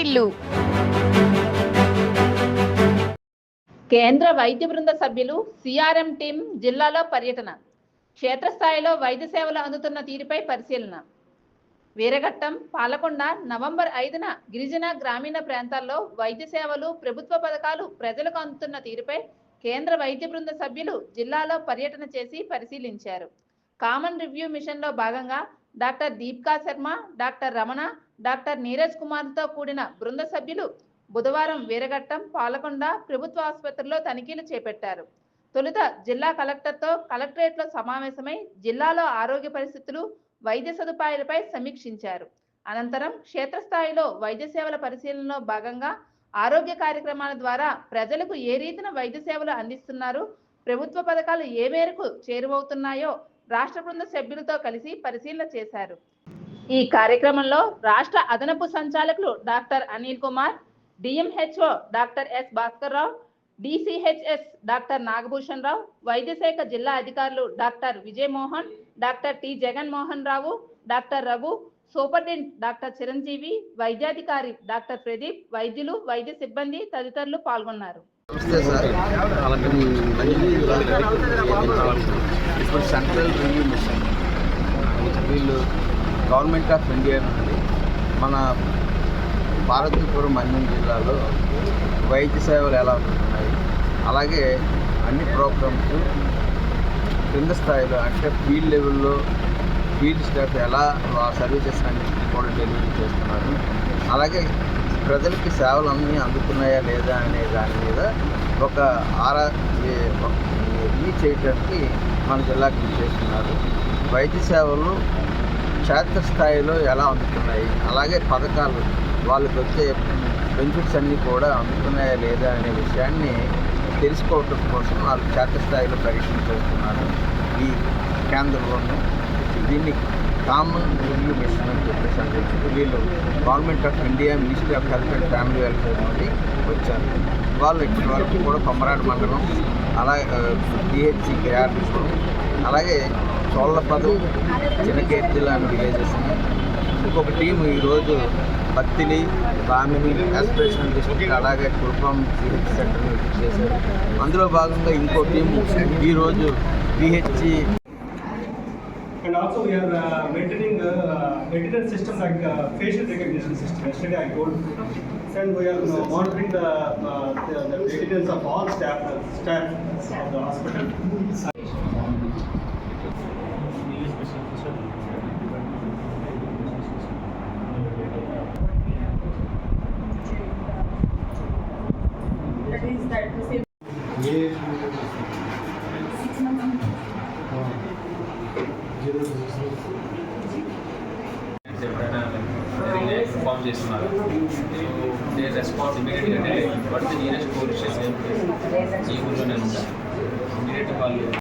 వాటిల్లు కేంద్ర వైద్య బృంద సభ్యులు సిఆర్ఎం టీం జిల్లాలో పర్యటన. క్షేత్రస్థాయిలో వైద్య సేవలు అందుతున్న తీరుపై పరిశీలన. వీరఘట్టం పాలకొండ నవంబర్ ఐదున గిరిజన గ్రామీణ ప్రాంతాల్లో వైద్య సేవలు ప్రభుత్వ పథకాలు ప్రజలకు అందుతున్న తీరుపై కేంద్ర వైద్య బృంద సభ్యులు జిల్లాలో పర్యటన చేసి పరిశీలించారు. కామన్ రివ్యూ మిషన్లో భాగంగా doctor Deepika Sharma doctor Ramana doctor Neeraj కుమార్తో కూడిన బృంద సభ్యులు బుధవారం వీరఘట్టం పాలకొండ ప్రభుత్వ ఆసుపత్రిలో తనిఖీలు చేపట్టారు. తొలుత జిల్లా కలెక్టర్తో కలెక్టరేట్లో సమావేశమై జిల్లాలో ఆరోగ్య పరిస్థితులు వైద్య సదుపాయాలపై సమీక్షించారు. అనంతరం క్షేత్రస్థాయిలో వైద్య సేవల పరిశీలనలో భాగంగా ఆరోగ్య కార్యక్రమాల ద్వారా ప్రజలకు ఏ రీతిన వైద్య సేవలు అందిస్తున్నారు ప్రభుత్వ పథకాలు ఏ మేరకు చేరువవుతున్నాయో రాష్ట్ర బృంద సభ్యులతో కలిసి పరిశీలన చేశారు. ఈ కార్యక్రమంలో రాష్ట్ర అదనపు సంచాలకులు doctor Anil Kumar DMHO doctor S Bhaskar Rao DCHS doctor Nagabhushan Rao వైద్య శాఖ జిల్లా అధికారులు doctor Vijayamohan doctor T Jagan Mohan Rao doctor Raghu superintendent doctor Chiranjeevi వైద్యాధికారి డాక్టర్ ప్రదీప్ వైద్యులు వైద్య సిబ్బంది తదితరులు పాల్గొన్నారు. నమస్తే సార్. ఇప్పుడు సెంట్రల్ రివ్యూ మిషన్. వీళ్ళు గవర్నమెంట్ ఆఫ్ ఇండియా నుండి మన భారతీపురం మన్యం జిల్లాలో వైద్య సేవలు ఎలా ఉంటున్నాయి అలాగే అన్ని ప్రోగ్రామ్స్ కింద స్థాయిలో అంటే ఫీల్డ్ లెవెల్లో ఫీల్డ్ స్టాఫ్ ఎలా సర్వీసెస్ అన్నింటినీ కూడా డెలివరీ చేస్తున్నారు. అలాగే ప్రజలకి సేవలు అన్నీ అందుతున్నాయా లేదా అనే దాని మీద ఒక ఆరా రివ్యూ చేయడానికి మన జిల్లాకి చేస్తున్నారు. వైద్య సేవలు క్షేత్రస్థాయిలో ఎలా అందుతున్నాయి? అలాగే పథకాలు వాళ్ళకి వచ్చే బెనిఫిట్స్ అన్నీ కూడా అందుతున్నాయా లేదా అనే విషయాన్ని తెలుసుకోవటం కోసం వాళ్ళు క్షేత్రస్థాయిలో పరీక్షలు చేస్తున్నారు ఈ కేంద్రంలోనూ. దీన్ని కామన్ రివ్యూ మిషన్ అని చెప్పేసి అని చెప్పి వీళ్ళు government of India ministry of health and family welfare నుండి వచ్చారు. వాళ్ళు ఇప్పటి వరకు కూడా కొమరాడు మండలం అలాగే డిహెచ్సి కేఆర్బీలో అలాగే చోళ్ళపదం చిన్నకేర్తి లాంటి విలేజెస్ ఇంకొక టీం ఈరోజు భక్తిని రామిని ఆస్పిరేషన్ డిస్ట్రిక్ట్ అలాగే కురుపం సిహెచ్ సెంటర్ని విజిట్ చేశారు. అందులో భాగంగా ఇంకో టీం ఈరోజు PHC And also we are uh, maintaining uh, maintenance system like uh, facial recognition system. Yesterday I told. And we are uh, monitoring the, uh, the, the maintenance of all staff, uh, staff of the hospital. Inform చేస్తున్నారు. So they response ఇమీడియట్గా delivery but the nearest police station ఈ ఊళ్ళోనే ఉంటారు immediate వాళ్ళు